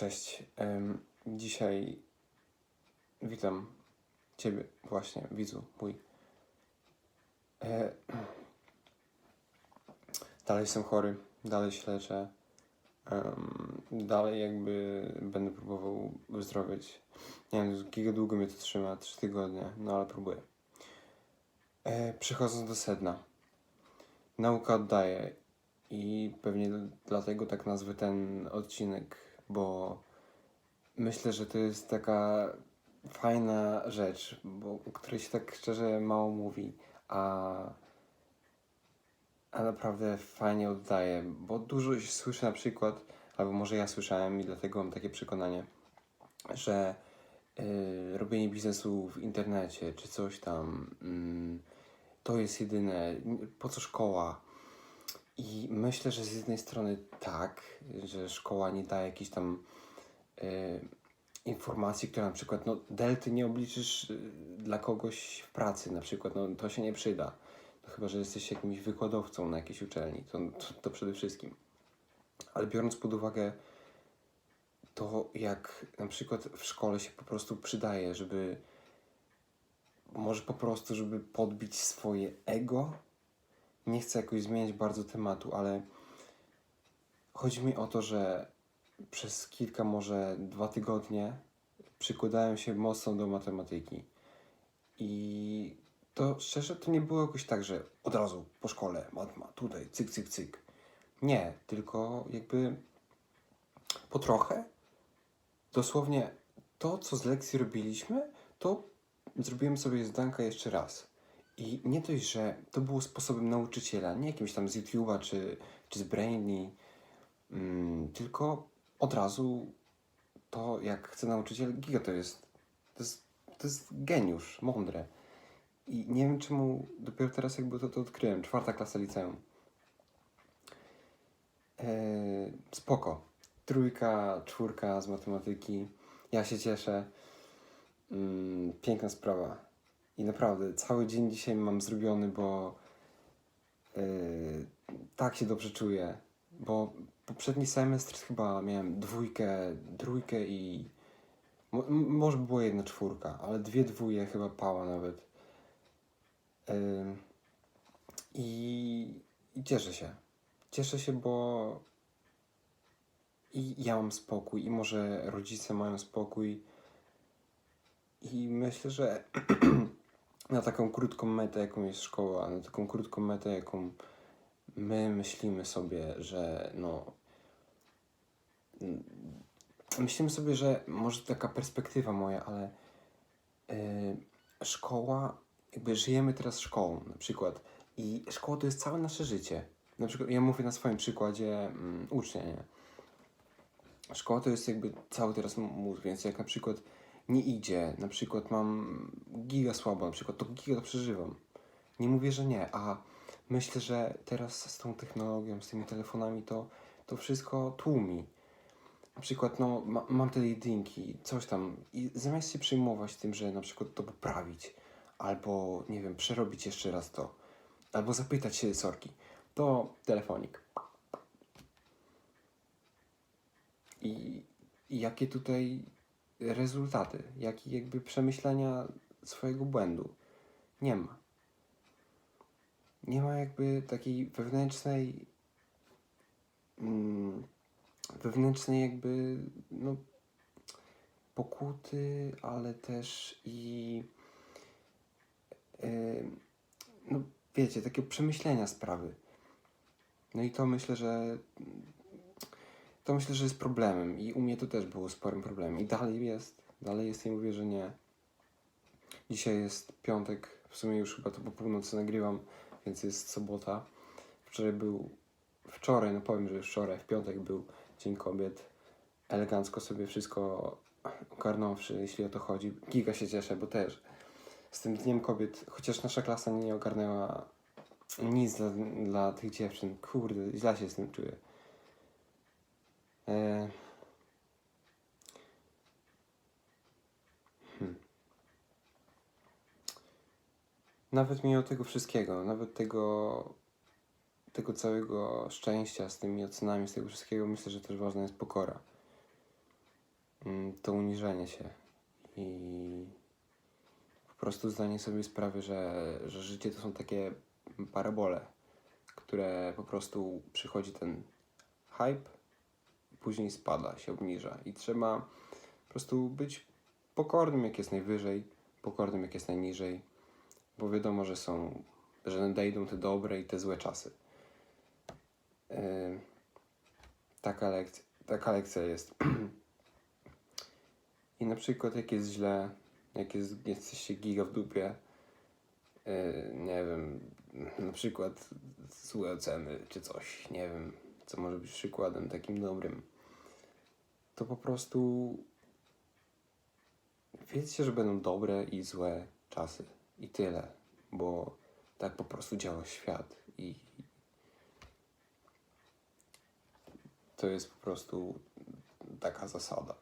Cześć. Dzisiaj witam Ciebie, właśnie, widzu mój. E, Dalej jestem chory, dalej się leczę. Dalej jakby będę próbował wyzdrowieć. Nie wiem, giga długo mnie to trzyma, 3 tygodnie, no ale próbuję. E, Przechodząc do sedna. Nauka oddaje i pewnie dlatego tak nazwę ten odcinek, bo myślę, że to jest taka fajna rzecz, bo, o której się tak szczerze mało mówi, a, a naprawdę fajnie oddaje, bo dużo się słyszy na przykład, albo może ja słyszałem i dlatego mam takie przekonanie, że y, robienie biznesu w internecie czy coś tam mm, to jest jedyne, po co szkoła? I myślę, że z jednej strony tak, że szkoła nie daje jakichś tam y, informacji, które na przykład, no, delty nie obliczysz y, dla kogoś w pracy, na przykład, no, to się nie przyda. No, chyba, że jesteś jakimś wykładowcą na jakiejś uczelni, to, to, to przede wszystkim. Ale biorąc pod uwagę to, jak na przykład w szkole się po prostu przydaje, żeby może po prostu, żeby podbić swoje ego. Nie chcę jakoś zmieniać bardzo tematu, ale chodzi mi o to, że przez kilka, może dwa tygodnie przykładałem się mocno do matematyki. I to szczerze, to nie było jakoś tak, że od razu po szkole, matma, tutaj, cyk, cyk, cyk. Nie, tylko jakby po trochę. Dosłownie to, co z lekcji robiliśmy, to zrobiłem sobie zdanka jeszcze raz. I nie dość, że to było sposobem nauczyciela, nie jakimś tam z YouTube'a czy, czy z Brainly, mm, tylko od razu to, jak chce nauczyciel, giga to jest, to jest, to jest geniusz, mądre. I nie wiem czemu dopiero teraz jakby to, to odkryłem, czwarta klasa liceum. Eee, spoko. Trójka, czwórka z matematyki. Ja się cieszę. Mm, piękna sprawa. I naprawdę, cały dzień dzisiaj mam zrobiony, bo yy, tak się dobrze czuję. Bo poprzedni semestr chyba miałem dwójkę, trójkę i może była jedna czwórka, ale dwie dwóje chyba pała nawet. Yy, i, I cieszę się. Cieszę się, bo i ja mam spokój, i może rodzice mają spokój. I myślę, że na taką krótką metę, jaką jest szkoła, na taką krótką metę, jaką my myślimy sobie, że no. mm, Myślimy sobie, że może taka perspektywa moja, ale yy, szkoła, jakby żyjemy teraz szkołą na przykład. I szkoła to jest całe nasze życie. Na przykład ja mówię na swoim przykładzie mm, ucznia, nie? Szkoła to jest jakby cały teraz mózg, więc jak na przykład nie idzie, na przykład mam giga słabo, na przykład to giga przeżywam. Nie mówię, że nie, a myślę, że teraz z tą technologią, z tymi telefonami to, to wszystko tłumi. Na przykład, no, ma, mam te jedynki, coś tam i zamiast się przejmować tym, że na przykład to poprawić, albo, nie wiem, przerobić jeszcze raz to, albo zapytać się sorki, to telefonik. I, i jakie tutaj rezultaty, jakie jakby przemyślenia swojego błędu. Nie ma. Nie ma jakby takiej wewnętrznej, mm, wewnętrznej jakby, no, pokuty, ale też i, yy, no, wiecie, takiego przemyślenia sprawy. No i to myślę, że to myślę, że jest problemem i u mnie to też było sporym problemem i dalej jest, dalej jest, nie mówię, że nie. Dzisiaj jest piątek, w sumie już chyba to po północy nagrywam, więc jest sobota. Wczoraj był, wczoraj, no powiem, że wczoraj, w piątek był Dzień Kobiet. Elegancko sobie wszystko ogarnąwszy, jeśli o to chodzi. Giga się cieszę, bo też z tym Dniem Kobiet, chociaż nasza klasa nie ogarnęła nic dla, dla tych dziewczyn. Kurde, źle się z tym czuję. E... Hmm. Nawet mimo tego wszystkiego, nawet tego, tego całego szczęścia z tymi ocenami, z tego wszystkiego, myślę, że też ważna jest pokora. mm, to uniżenie się i po prostu zdanie sobie sprawy, że, że życie to są takie parabole, które po prostu przychodzi ten hype, później spada, się obniża i trzeba po prostu być pokornym jak jest najwyżej, pokornym jak jest najniżej, bo wiadomo, że są, że nadejdą te dobre i te złe czasy. Yy, taka, lekcja, taka lekcja jest. I na przykład jak jest źle, jak jest, giga w dupie, yy, nie wiem, na przykład złe oceny czy coś, nie wiem, co może być przykładem takim dobrym, to po prostu wiedzcie, że będą dobre i złe czasy i tyle, bo tak po prostu działa świat i to jest po prostu taka zasada.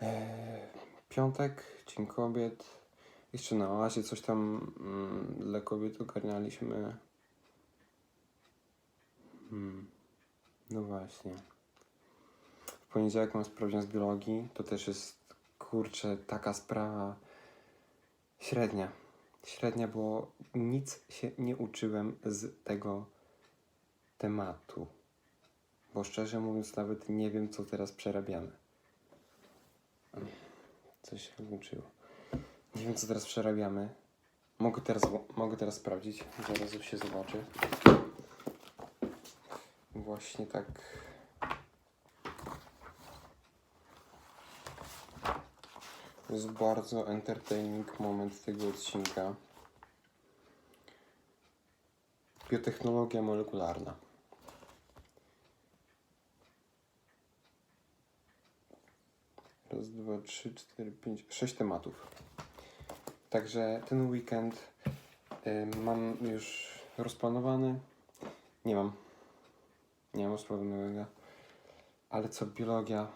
Eee, piątek, Dzień Kobiet. Jeszcze na oazie coś tam mm, dla kobiet ogarnialiśmy. Hmm. No właśnie. W poniedziałek mam sprawdzian z biologii. To też jest, kurczę, taka sprawa średnia. Średnia, bo nic się nie uczyłem z tego tematu. Bo szczerze mówiąc, nawet nie wiem, co teraz przerabiamy. Coś się włączyło. Nie wiem, co teraz przerabiamy. Mogę teraz, mogę teraz sprawdzić. Zaraz się zobaczy. Właśnie tak. To jest bardzo entertaining moment tego odcinka. Biotechnologia molekularna. Raz, dwa, trzy, cztery, pięć, sześć tematów. Także ten weekend y, mam już rozplanowany. Nie mam. Nie mam rozplanowego. Ale co biologia?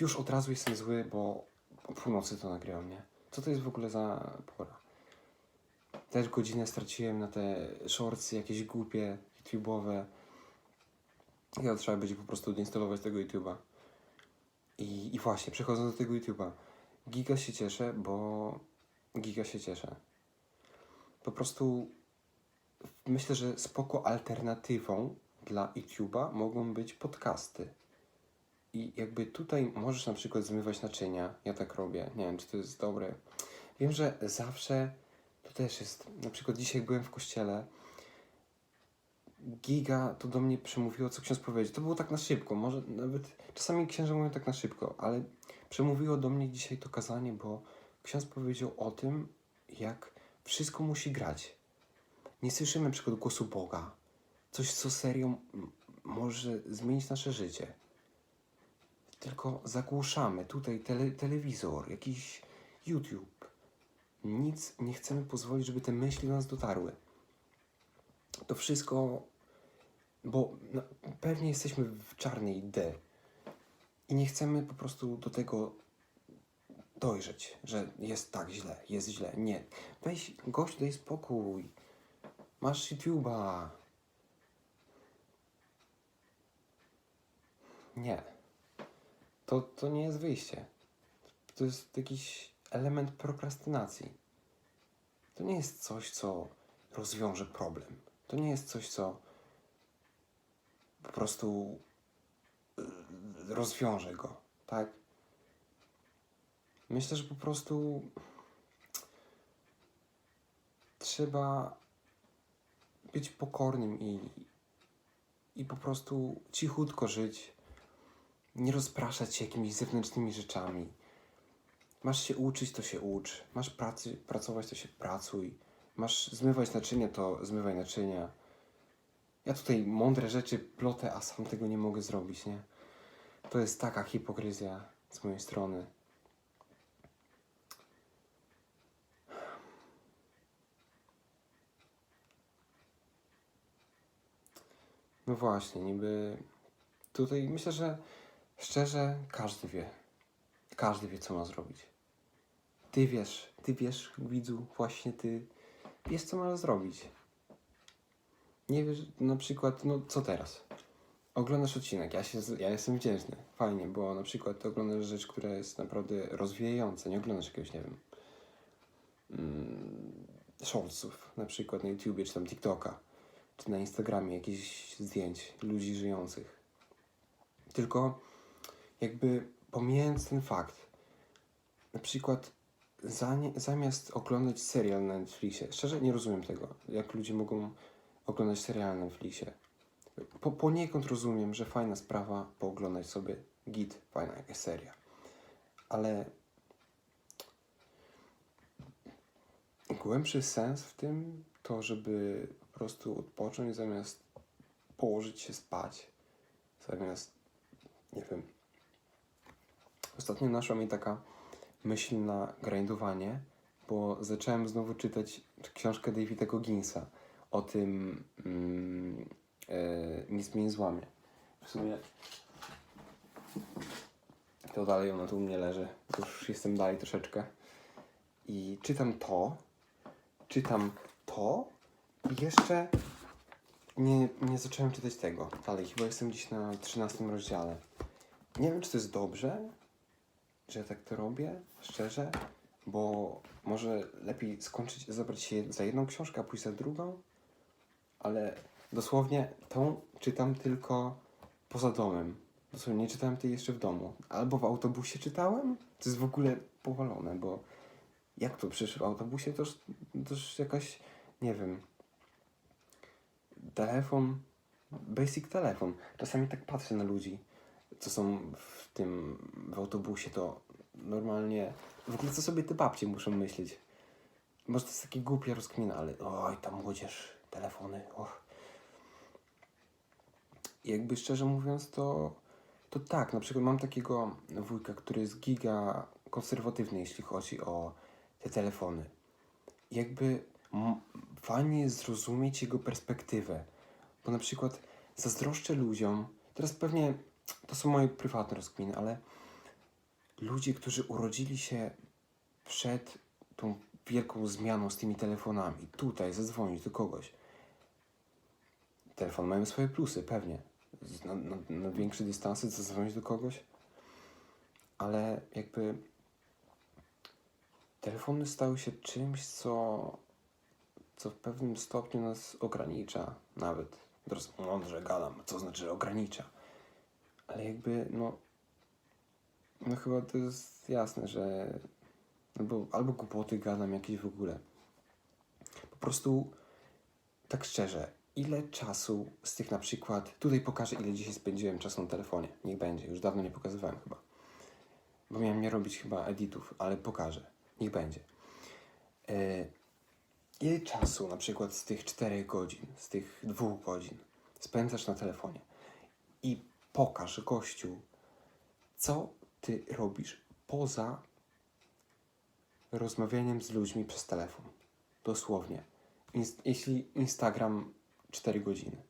Już od razu jestem zły, bo o północy to nagrywam, nie? Co to jest w ogóle za pora? Też godzinę straciłem na te shortsy jakieś głupie, YouTube'owe. Ja trzeba będzie po prostu odinstalować tego YouTube'a. I, I właśnie, przechodząc do tego YouTube'a. Giga się cieszę, bo giga się cieszę. Po prostu myślę, że spoko alternatywą dla YouTube'a mogą być podcasty. I jakby tutaj możesz na przykład zmywać naczynia, ja tak robię, nie wiem czy to jest dobre. Wiem, że zawsze to też jest, na przykład dzisiaj byłem w kościele, giga to do mnie przemówiło, co ksiądz powiedział. To było tak na szybko, może nawet czasami księża mówią tak na szybko, ale przemówiło do mnie dzisiaj to kazanie, bo ksiądz powiedział o tym, jak wszystko musi grać. Nie słyszymy na przykład głosu Boga, coś co serio m- może zmienić nasze życie. Tylko zagłuszamy tutaj tele, telewizor, jakiś YouTube. Nic nie chcemy pozwolić, żeby te myśli do nas dotarły. To wszystko, bo no, pewnie jesteśmy w czarnej D i nie chcemy po prostu do tego dojrzeć, że jest tak źle, jest źle. Nie. Weź, gość, daj spokój. Masz YouTube'a. Nie. To, to nie jest wyjście. To jest jakiś element prokrastynacji. To nie jest coś, co rozwiąże problem. To nie jest coś, co po prostu y, rozwiąże go, tak? Myślę, że po prostu trzeba być pokornym i, i po prostu cichutko żyć, nie rozpraszać się jakimiś zewnętrznymi rzeczami. Masz się uczyć, to się ucz. Masz pracy, pracować, to się pracuj. Masz zmywać naczynia, to zmywaj naczynia. Ja tutaj mądre rzeczy plotę, a sam tego nie mogę zrobić, nie? To jest taka hipokryzja z mojej strony. No właśnie, niby tutaj myślę, że szczerze każdy wie. Każdy wie, co ma zrobić. Ty wiesz, ty wiesz, widzu, właśnie ty wiesz, co masz zrobić. Nie wiesz, na przykład, no co teraz? oglądasz odcinek, ja, się, ja jestem wdzięczny, fajnie, bo na przykład oglądasz rzecz, która jest naprawdę rozwijająca, nie oglądasz jakiegoś, nie wiem, mm, na przykład na YouTubie, czy tam TikToka, czy na Instagramie jakichś zdjęć ludzi żyjących. Tylko jakby pomijając ten fakt, na przykład zamiast oglądać serial na Netflixie, szczerze nie rozumiem tego, jak ludzie mogą oglądać serial na Netflixie. Po, poniekąd rozumiem, że fajna sprawa pooglądać sobie git, fajna jakaś seria. Ale głębszy sens w tym to, żeby po prostu odpocząć zamiast położyć się spać, zamiast, nie wiem. Ostatnio naszła mi taka myśl na grindowanie, bo zacząłem znowu czytać książkę Davida Gogginsa o tym mm, e, nic mnie nie złamie. W sumie to dalej ona tu u mnie leży. Już jestem dalej troszeczkę. I czytam to, czytam to i jeszcze nie, nie zacząłem czytać tego. Dalej, chyba jestem gdzieś na 13 rozdziale. Nie wiem, czy to jest dobrze, że ja tak to robię, szczerze, bo może lepiej skończyć, zabrać się za jedną książkę, a pójść za drugą, ale dosłownie tą czytam tylko poza domem. Dosłownie nie czytałem tej jeszcze w domu. Albo w autobusie czytałem, to jest w ogóle powalone, bo jak to przecież w autobusie to już, to już jakaś, nie wiem, telefon, basic telefon. Czasami tak patrzę na ludzi, co są w tym, w autobusie, to normalnie, w ogóle co sobie te babcie muszą myśleć. Może to jest takie głupie rozkmina, ale oj, ta młodzież, telefony, och. Jakby szczerze mówiąc, to, to tak, na przykład mam takiego wujka, który jest giga konserwatywny, jeśli chodzi o te telefony. Jakby fajnie jest zrozumieć jego perspektywę, bo na przykład zazdroszczę ludziom, teraz pewnie to są moje prywatne rozkminy, ale ludzie, którzy urodzili się przed tą wielką zmianą z tymi telefonami, tutaj zadzwonić do kogoś. Telefon mają swoje plusy, pewnie. Na, na, na większe dystanse zadzwonić do kogoś, ale jakby telefony stały się czymś, co, co w pewnym stopniu nas ogranicza, nawet. Teraz mądrze gadam, co znaczy ogranicza. Ale jakby, no, no chyba to jest jasne, że albo, albo głupoty gadam jakieś w ogóle. Po prostu, tak szczerze, ile czasu z tych na przykład, tutaj pokażę ile dzisiaj spędziłem czasu na telefonie, niech będzie, już dawno nie pokazywałem chyba. Bo miałem nie robić chyba editów, ale pokażę, niech będzie. E, ile czasu na przykład z tych 4 godzin, z tych 2 godzin spędzasz na telefonie i pokaż gościu, co ty robisz poza rozmawianiem z ludźmi przez telefon. Dosłownie. Inst- jeśli Instagram 4 godziny.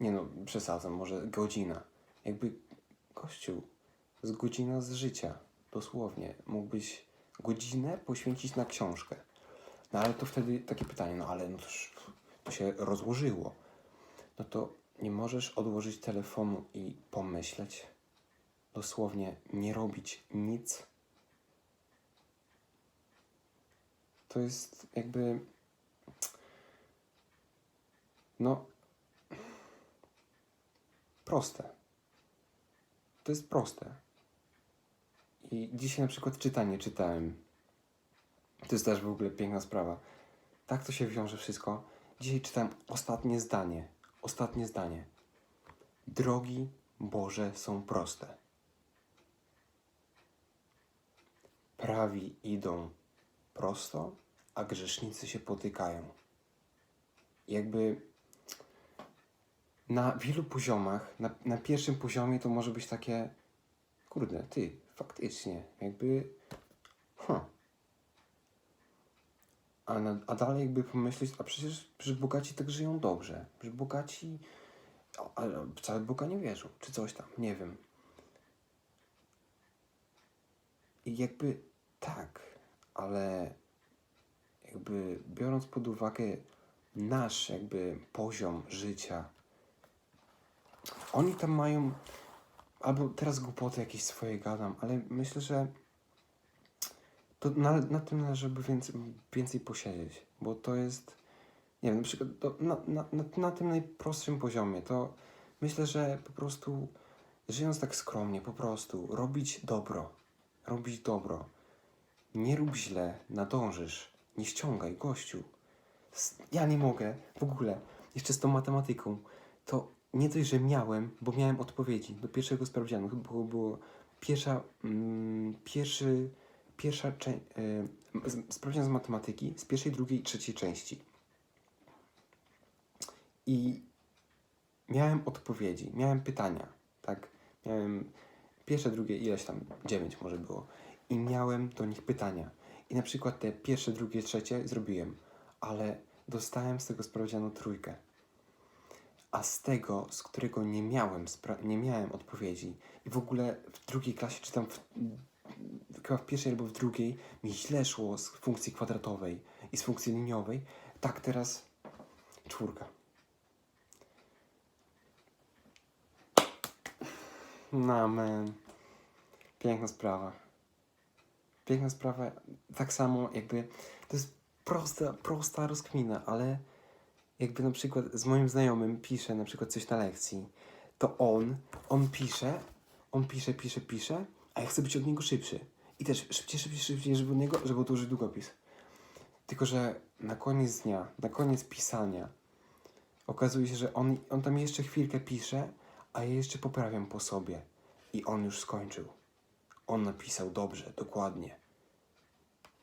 Nie no, przesadzam, może godzina. Jakby gościu, z godzina z życia. Dosłownie. Mógłbyś godzinę poświęcić na książkę. No ale to wtedy takie pytanie, no ale no to, to się rozłożyło. No to nie możesz odłożyć telefonu i pomyśleć? Dosłownie nie robić nic? To jest jakby. No. Proste. To jest proste. I dzisiaj na przykład czytanie czytałem. To jest też w ogóle piękna sprawa. Tak to się wiąże wszystko. Dzisiaj czytałem ostatnie zdanie. Ostatnie zdanie. Drogi Boże są proste. Prawi idą prosto, a grzesznicy się potykają. Jakby na wielu poziomach, na, na pierwszym poziomie to może być takie, kurde, ty, faktycznie, jakby, huh. A, na, a dalej jakby pomyśleć, a przecież, przecież bogaci tak żyją dobrze, że bogaci, ale wcale Boga nie wierzą, czy coś tam, nie wiem. I jakby tak, ale jakby biorąc pod uwagę nasz jakby poziom życia, oni tam mają, albo teraz głupoty jakieś swoje gadam, ale myślę, że to na, na tym należałoby więcej, więcej posiedzieć, bo to jest, nie wiem, na przykład na, na, na, na tym najprostszym poziomie, to myślę, że po prostu żyjąc tak skromnie, po prostu robić dobro, robić dobro, nie rób źle, nadążysz, nie ściągaj, gościu. Ja nie mogę, w ogóle, jeszcze z tą matematyką, to nie dość, że miałem, bo miałem odpowiedzi do pierwszego sprawdzianu, było, było pierwsza, mm, pierwszy, pierwsza część, sprawdzian z matematyki z pierwszej, drugiej, trzeciej części. I miałem odpowiedzi, miałem pytania, tak, miałem pierwsze, drugie, ileś tam, dziewięć może było. I miałem do nich pytania. I na przykład te pierwsze, drugie, trzecie zrobiłem, ale dostałem z tego sprawdzianu trójkę. A z tego, z którego nie miałem, nie miałem odpowiedzi i w ogóle w drugiej klasie, czy tam w, chyba w pierwszej albo w drugiej, mi źle szło z funkcji kwadratowej i z funkcji liniowej, tak teraz czwórka. No, man. Piękna sprawa. Piękna sprawa. Tak samo jakby, to jest prosta, prosta rozkmina, ale jakby na przykład z moim znajomym pisze na przykład coś na lekcji, to on, on pisze, on pisze, pisze, pisze, a ja chcę być od niego szybszy. I też szybciej, szybciej, szybciej, żeby od niego, żeby odłożyć długopis. Tylko, że na koniec dnia, na koniec pisania okazuje się, że on, on tam jeszcze chwilkę pisze, a ja jeszcze poprawiam po sobie. I on już skończył. On napisał dobrze, dokładnie.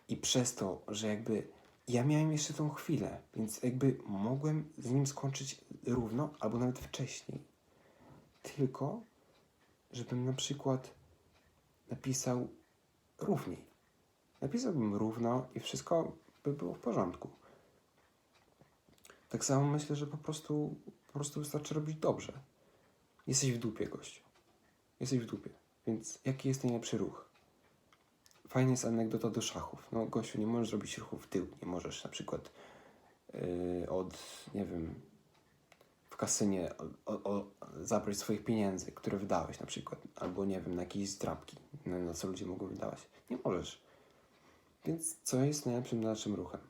I przez to, że jakby ja miałem jeszcze tą chwilę, więc jakby mogłem z nim skończyć równo, albo nawet wcześniej. Tylko, żebym na przykład napisał równiej. Napisałbym równo i wszystko by było w porządku. Tak samo myślę, że po prostu, po prostu wystarczy robić dobrze. Jesteś w dupie, gościu. Jesteś w dupie. Więc jaki jest najlepszy ruch? Fajna jest anegdota do szachów. No, gościu, nie możesz zrobić ruchu w tył. Nie możesz na przykład yy, od, nie wiem, w kasynie o, o, zabrać swoich pieniędzy, które wydałeś na przykład. Albo, nie wiem, na jakieś zdrabki, na, co ludzie mogą wydawać. Nie możesz. Więc co jest najlepszym naszym ruchem?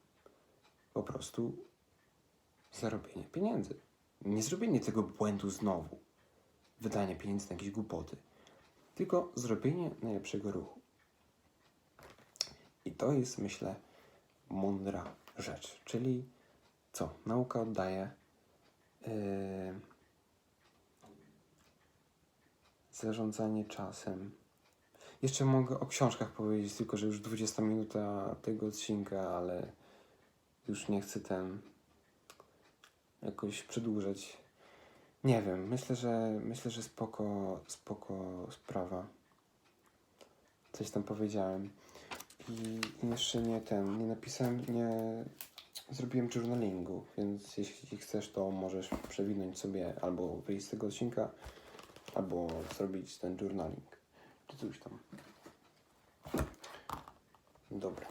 Po prostu zarobienie pieniędzy. Nie zrobienie tego błędu znowu. Wydanie pieniędzy na jakieś głupoty. Tylko zrobienie najlepszego ruchu. I to jest, myślę, mądra rzecz. Czyli co? Nauka oddaje zarządzanie czasem. Jeszcze mogę o książkach powiedzieć, tylko że już 20 minuta tego odcinka, ale już nie chcę ten jakoś przedłużać. Nie wiem, myślę, że myślę, że spoko, spoko sprawa. Coś tam powiedziałem. I i jeszcze nie ten, nie napisałem, nie zrobiłem journalingu, więc jeśli chcesz, to możesz przewinąć sobie albo wyjść z tego odcinka, albo zrobić ten journaling. Czy coś tam. Dobra.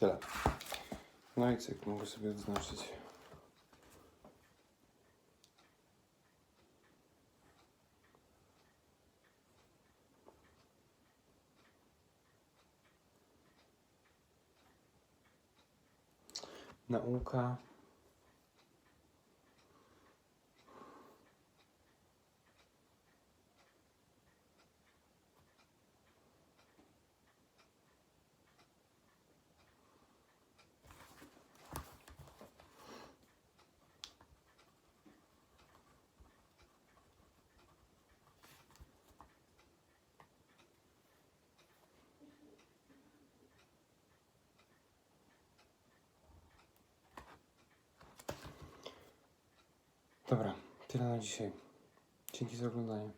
Tyle. No i cyk, mogę sobie odznaczyć. Nauka. Dobra, tyle na dzisiaj. Dzięki za oglądanie.